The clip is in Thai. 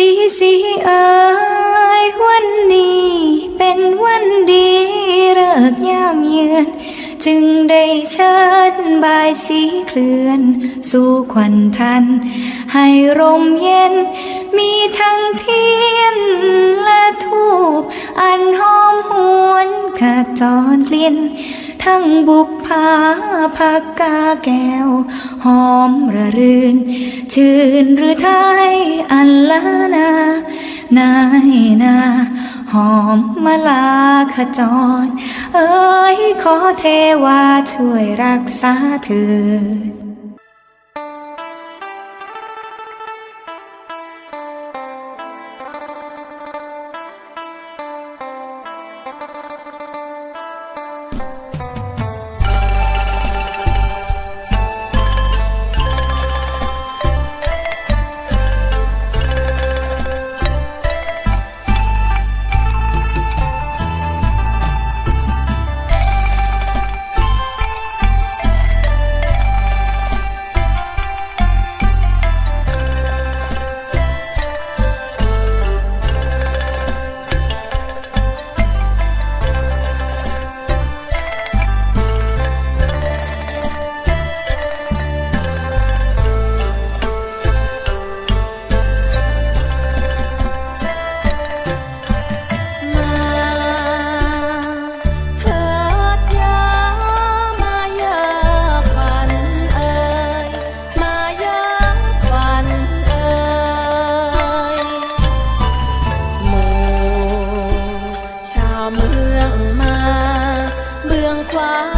สีสีเอ๋ยวันนี้เป็นวันดีเลิกยามเยือน จึงได้เชิญบายสีเคลื่อน สู่ขวัญทัน ให้ร่มเย็น มีทั้งเทียนและทูบอันหอมหวนขจรกลิ่นทั้งบุพภาผักกาแก้ว หอมระรื่น ชื่นหรือไทย นายนาหอมมาลาขจร เอ้ยขอเทวาช่วยรักษาเธอื่องความ